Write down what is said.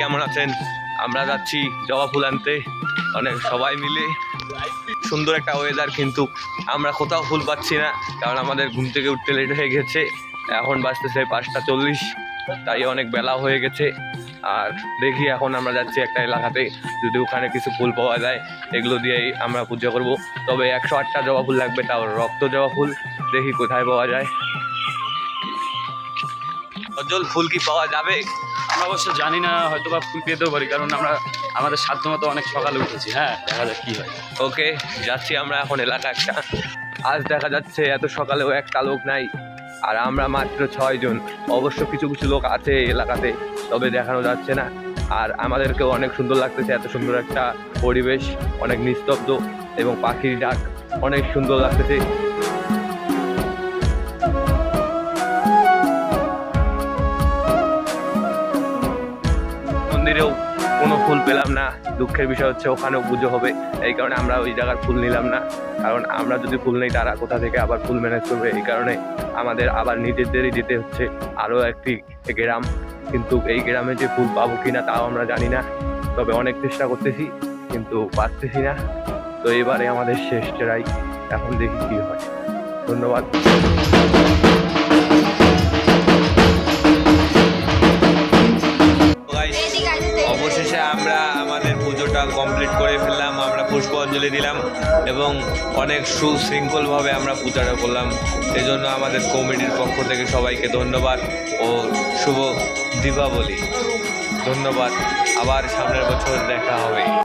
কেমন আছেন? আমরা যাচ্ছি জবা ফুল আনতে। অনেক সবাই মিলে। সুন্দর একটা ওয়েদার কিন্তু আমরা কোথাও ফুল পাচ্ছি না, কারণ আমাদের ঘুম থেকে উঠতে লেট হয়ে গেছে। এখন বাজতেছে পাঁচটা চল্লিশ, তাই অনেক বেলা হয়ে গেছে। আর দেখি এখন আমরা যাচ্ছি একটা এলাকাতে, যদি ওখানে কিছু ফুল পাওয়া যায়, এগুলো দিয়েই আমরা পুজো করব। তবে একশো আটটা জবা ফুল লাগবে, তাও রক্ত জবা ফুল। দেখি কোথায় পাওয়া যায়। সজল ফুল কি পাওয়া যাবে? আমরা অবশ্য জানি না হয়তো বা ফুল পেতেও পারি কারণ আমরা আমাদের সাধ্য মতো অনেক সকালে উঠেছি। হ্যাঁ দেখা যাক কী হয়। ওকে যাচ্ছি আমরা এখন এলাকা একটা। আজ দেখা যাচ্ছে এত সকালেও একটা লোক নাই আর আমরা মাত্র ছয়জন অবশ্য কিছু কিছু লোক আছে এলাকাতে তবে দেখানো যাচ্ছে না। আর আমাদেরকেও অনেক সুন্দর লাগতেছে এত সুন্দর একটা পরিবেশ অনেক নিস্তব্ধ এবং পাখির ডাক অনেক সুন্দর লাগতেছে। মন্দিরেও কোনো ফুল পেলাম না। দুঃখের বিষয় হচ্ছে ওখানেও পুজো হবে। এই কারণে আমরা ওই জায়গার ফুল নিলাম না। কারণ আমরা যদি ফুল নেই, তারা কোথা থেকে আবার ফুল ম্যানেজ করবে? এই কারণে আমাদের আবার নিজেদেরই যেতে হচ্ছে। আরও একটি গ্রাম। কিন্তু এই গ্রামে যে ফুল পাবো কিনা, তাও আমরা জানি না। তবে অনেক চেষ্টা করতেছি, কিন্তু পারতেছি না। তো এবারে আমাদের শেষ ট্রাই। এখন দেখি কী হয়। ধন্যবাদ। অবশেষে আমরা আমাদের পুজোটা কমপ্লিট করে ফেললাম, আমরা পুষ্পাঞ্জলি দিলাম এবং অনেক সুশৃঙ্খলভাবে আমরা পূজাটা করলাম। এজন্য আমাদের কমিটির পক্ষ থেকে সবাইকে ধন্যবাদ ও শুভ দীপাবলি। ধন্যবাদ। আবার সামনের বছর দেখা হবে।